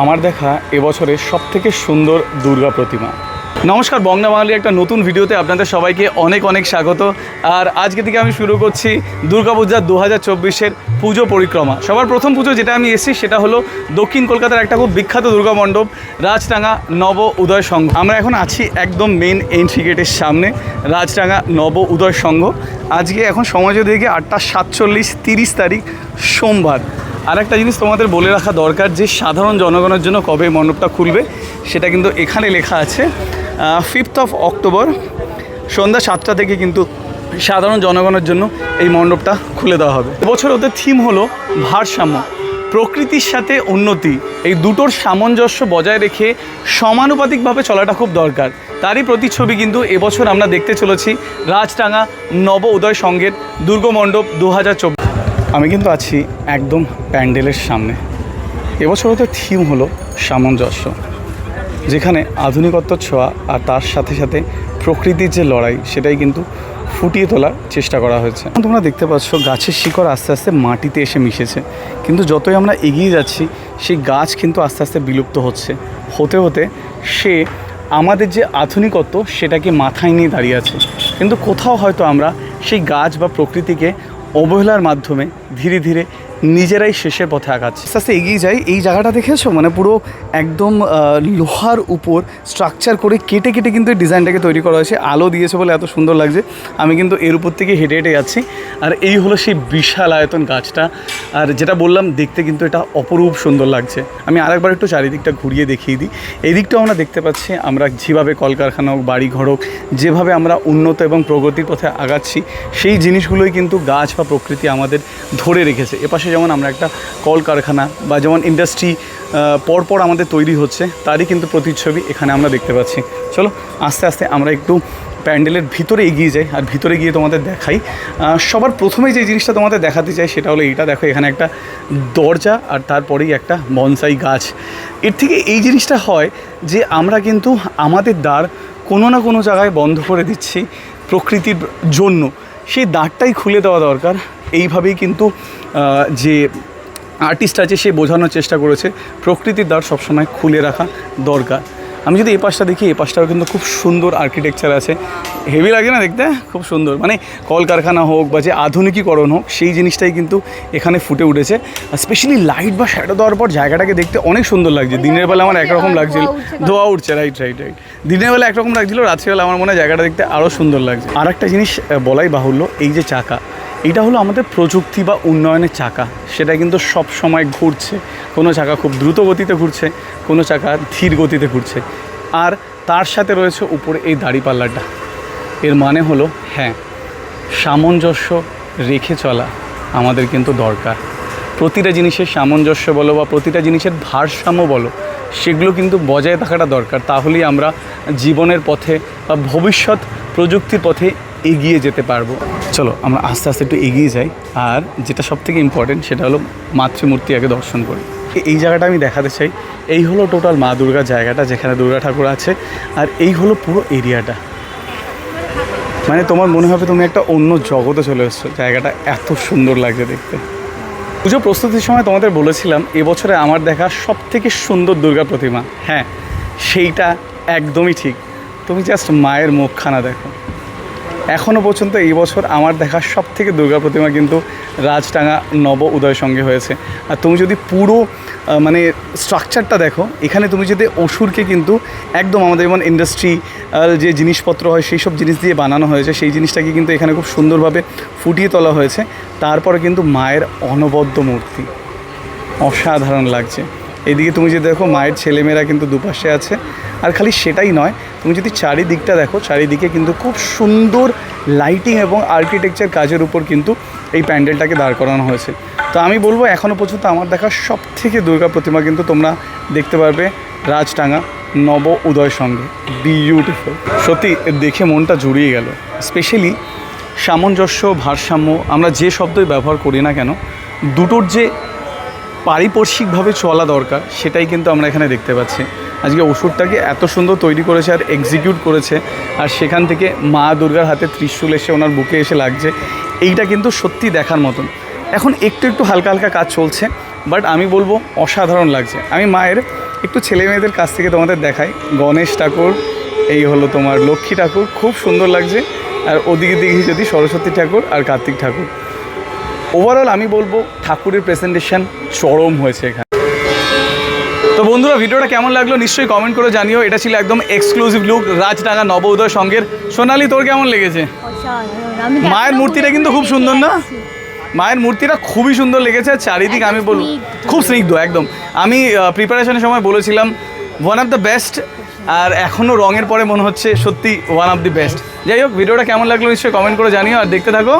আমার দেখা এবছরের সব থেকে সুন্দর দুর্গা প্রতিমা। নমস্কার বংলা বাঙালির একটা নতুন ভিডিওতে আপনাদের সবাইকে অনেক অনেক স্বাগত। আর আজকে থেকে আমি শুরু করছি দুর্গাপূজা দু হাজার চব্বিশের পুজো পরিক্রমা। সবার প্রথম পুজো যেটা আমি এসেছি সেটা হলো দক্ষিণ কলকাতার একটা খুব বিখ্যাত দুর্গা মণ্ডপ রাজটাঙ্গা নব উদয় সংঘ। আমরা এখন আছি একদম মেন এন্ট্রি গেটের সামনে রাজটাঙ্গা নব উদয় সংঘ। আজকে এখন সময় যদি আটটা সাতচল্লিশ তিরিশ তারিখ, সোমবার। আর একটা জিনিস তোমাদের বলে রাখা দরকার যে সাধারণ জনগণের জন্য কবে মণ্ডপটা খুলবে, সেটা কিন্তু এখানে লেখা আছে ফিফথ অফ অক্টোবর সন্ধ্যা সাতটা থেকে কিন্তু সাধারণ জনগণের জন্য এই মণ্ডপটা খুলে দেওয়া হবে। এবছর ওদের থিম হলো ভারসাম্য, প্রকৃতির সাথে উন্নতি, এই দুটোর সামঞ্জস্য বজায় রেখে সমানুপাতিকভাবে চলাটা খুব দরকার। তারই প্রতিচ্ছবি কিন্তু এবছর আমরা দেখতে চলেছি রাজটাঙ্গা নব উদয় সংঘের দুর্গমণ্ডপ দু হাজার চব্বিশ। আমি কিন্তু আছি একদম প্যান্ডেলের সামনে। এবছর ওদের থিম হলো সামঞ্জস্য, যেখানে আধুনিকত্ব ছোঁয়া আর তার সাথে সাথে প্রকৃতির যে লড়াই, সেটাই কিন্তু ফুটিয়ে তোলার চেষ্টা করা হয়েছে। তোমরা দেখতে পাচ্ছ গাছের শিকড় আস্তে আস্তে মাটিতে এসে মিশেছে, কিন্তু যতই আমরা এগিয়ে যাচ্ছি, সেই গাছ কিন্তু আস্তে আস্তে বিলুপ্ত হচ্ছে। হতে হতে সে আমাদের যে আধুনিকত্ব, সেটাকে মাথায় নিয়ে দাঁড়িয়ে আছে। কিন্তু কোথাও হয়তো আমরা সেই গাছ বা প্রকৃতিকে অবহেলার মাধ্যমে ধীরে ধীরে নিজেরাই শেষের পথে আগাচ্ছে আস্তে আস্তে এগিয়ে যাই। এই জায়গাটা দেখেছ? মানে পুরো একদম লোহার উপর স্ট্রাকচার করে কেটে কেটে কিন্তু এই ডিজাইনটাকে তৈরি করা হয়েছে। আলো দিয়েছে বলে এত সুন্দর লাগছে। আমি কিন্তু এর উপর থেকে হেঁটে হেঁটে যাচ্ছি। আর এই হলো সেই বিশাল আয়তন গাছটা। আর যেটা বললাম, দেখতে কিন্তু এটা অপরূপ সুন্দর লাগছে। আমি আরেকবার একটু চারিদিকটা ঘুরিয়ে দেখিয়ে দিই। এই দিকটাও আমরা দেখতে পাচ্ছি, আমরা যেভাবে কলকারখানা হোক, বাড়ি ঘর হোক, যেভাবে আমরা উন্নত এবং প্রগতির পথে আগাচ্ছি, সেই জিনিসগুলোই কিন্তু গাছ বা প্রকৃতি আমাদের ধরে রেখেছে। এপাশে যেমন আমরা একটা কলকারখানা বা যেমন ইন্ডাস্ট্রি পরপর আমাদের তৈরি হচ্ছে, তারই কিন্তু প্রতিচ্ছবি এখানে আমরা দেখতে পাচ্ছি। চলো, আস্তে আস্তে আমরা একটু প্যান্ডেলের ভিতরে এগিয়ে যাই আর ভিতরে গিয়ে তোমাদের দেখাই। সবার প্রথমে যে জিনিসটা তোমাদের দেখাতে চাই সেটা হলো এইটা। দেখো, এখানে একটা দরজা আর তারপরেই একটা বনসাই গাছ। এর থেকে এই জিনিসটা হয় যে আমরা কিন্তু আমাদের দ্বার কোনো না কোনো জায়গায় বন্ধ করে দিচ্ছি প্রকৃতির জন্য। সেই দ্বারটাই খুলে দেওয়া দরকার। এইভাবেই কিন্তু যে আর্টিস্ট আছে সে বোঝানোর চেষ্টা করেছে। প্রকৃতির দ্বার সবসময় খুলে রাখা দরকার। আমি যদি এই পাশটা দেখি এই পাশটাও কিন্তু খুব সুন্দর আর্কিটেকচার আছে। হেভি লাগে না দেখতে? খুব সুন্দর। মানে কলকারখানা হোক বা যে আধুনিকীকরণ হোক সেই জিনিসটাই কিন্তু এখানে ফুটে উঠেছে। স্পেশালি লাইট বা শ্যাডো দেওয়ার পর জায়গাটাকে দেখতে অনেক সুন্দর লাগছে। দিনের বেলা আমার একরকম লাগছিল। ধোয়া উঠছে। রাইট রাইট রাইট দিনের বেলা একরকম লাগছিল, রাত্রিবেলা আমার মনে হয় জায়গাটা দেখতে আরও সুন্দর লাগছে। আর একটা জিনিস বলাই বাহুল্য, এই যে চাকা, এটা হলো আমাদের প্রযুক্তি বা উন্নয়নের চাকা। সেটা কিন্তু সব সময় ঘুরছে। কোনো চাকা খুব দ্রুত গতিতে ঘুরছে, কোনো চাকা ধীর গতিতে ঘুরছে। আর তার সাথে রয়েছে উপরে এই দাড়িপাল্লাটা এর মানে হলো হ্যাঁ সামঞ্জস্য রেখে চলা আমাদের কিন্তু দরকার। প্রতিটা জিনিসের সামঞ্জস্য বলো বা প্রতিটা জিনিসের ভারসাম্য বলো সেগুলো কিন্তু বজায় থাকাটা দরকার। তাহলেই আমরা জীবনের পথে বা ভবিষ্যৎ প্রযুক্তির পথে এগিয়ে যেতে পারব। চলো, আমরা আস্তে আস্তে একটু এগিয়ে যাই। আর যেটা সব থেকে ইম্পর্টেন্ট সেটা হলো মাতৃমূর্তি আগে দর্শন করি। এই জায়গাটা আমি দেখাতে চাই। এই হলো টোটাল মা দুর্গার জায়গাটা, যেখানে দুর্গা ঠাকুর আছে। আর এই হলো পুরো এরিয়াটা মানে তোমার মনে হবে তুমি একটা অন্য জগতে চলে এসছো। জায়গাটা এত সুন্দর লাগছে দেখতে। পুজো প্রস্তুতির সময় তোমাদের বলেছিলাম, এবছরে আমার দেখা সব থেকে সুন্দর দুর্গা প্রতিমা। হ্যাঁ সেইটা একদমই ঠিক। তুমি জাস্ট মায়ের মুখখানা দেখো। এখনও পর্যন্ত এই বছর আমার দেখা সব থেকে দুর্গা প্রতিমা কিন্তু রাজটাঙ্গা নব উদয় সঙ্গে হয়েছে। আর তুমি যদি পুরো মানে স্ট্রাকচারটা দেখো, এখানে তুমি যদি অসুরকে কিন্তু একদম আমাদের যেমন ইন্ডাস্ট্রি যে জিনিসপত্র হয়, সেই সব জিনিস দিয়ে বানানো হয়েছে, সেই জিনিসটাকে কিন্তু এখানে খুব সুন্দরভাবে ফুটিয়ে তোলা হয়েছে। তারপরে কিন্তু মায়ের অনবদ্য মূর্তি। অসাধারণ লাগছে। এদিকে তুমি যদি দেখো মায়ের ছেলেমেয়েরা কিন্তু দুপাশে আছে, আর খালি সেটাই নয়, তুমি যদি চারিদিকটা দেখো, চারিদিকে কিন্তু খুব সুন্দর লাইটিং এবং আর্কিটেকচার কাজের উপর কিন্তু এই প্যান্ডেলটাকে দাঁড় করানো হয়েছে। তো আমি বলব এখনও পর্যন্ত আমার দেখা সব থেকে দুর্গা প্রতিমা কিন্তু তোমরা দেখতে পারবে রাজটাঙ্গা নব উদয় সঙ্গে। বিউটিফুল সত্যি, দেখে মনটা জুড়িয়ে গেল। স্পেশালি সামঞ্জস্য, ভারসাম্য, আমরা যে শব্দই ব্যবহার করি না কেন, দুটোর যে পারিপার্শ্বিকভাবে চলা দরকার, সেটাই কিন্তু আমরা এখানে দেখতে পাচ্ছি। আজকে ওষুধটাকে এত সুন্দর তৈরি করেছে আর এক্সিকিউট করেছে, আর সেখান থেকে মা দুর্গার হাতে ত্রিশূল এসে ওনার বুকে এসে লাগছে, এইটা কিন্তু সত্যি দেখার মতন। এখন একটু একটু হালকা হালকা কাজ চলছে বাট আমি বলব অসাধারণ লাগছে। আমি মায়ের একটু ছেলে মেয়েদের কাছ থেকে তোমাদের দেখাই। গণেশ ঠাকুর, এই হলো তোমার লক্ষ্মী ঠাকুর, খুব সুন্দর লাগছে। আর ওদিকে দিকে যদি সরস্বতী ঠাকুর আর কার্তিক ঠাকুর। ওভারঅল আমি বলব ঠাকুরের প্রেজেন্টেশন চরম হয়েছে এখানে। তো বন্ধুরা ভিডিওটা কেমন লাগল নিশ্চয়ই কমেন্ট করে জানিও। এটা ছিল একদম এক্সক্লুসিভ লুক রাজডাঙ্গা নবোদয় সঙ্গের। সোনালি তোর কেমন লেগেছে? মায়ের মূর্তিটা কিন্তু খুব সুন্দর না? মায়ের মূর্তিটা খুবই সুন্দর লেগেছে আর চারিদিক আমি বলব। খুব স্নিগ্ধ একদম। আমি প্রিপারেশনের সময় বলেছিলাম ওয়ান অফ দ্য বেস্ট আর এখনও রঙের পরে মনে হচ্ছে সত্যি ওয়ান অফ দি বেস্ট যাই হোক ভিডিওটা কেমন লাগল নিশ্চয়ই কমেন্ট করে জানিও আর দেখতে থাকো।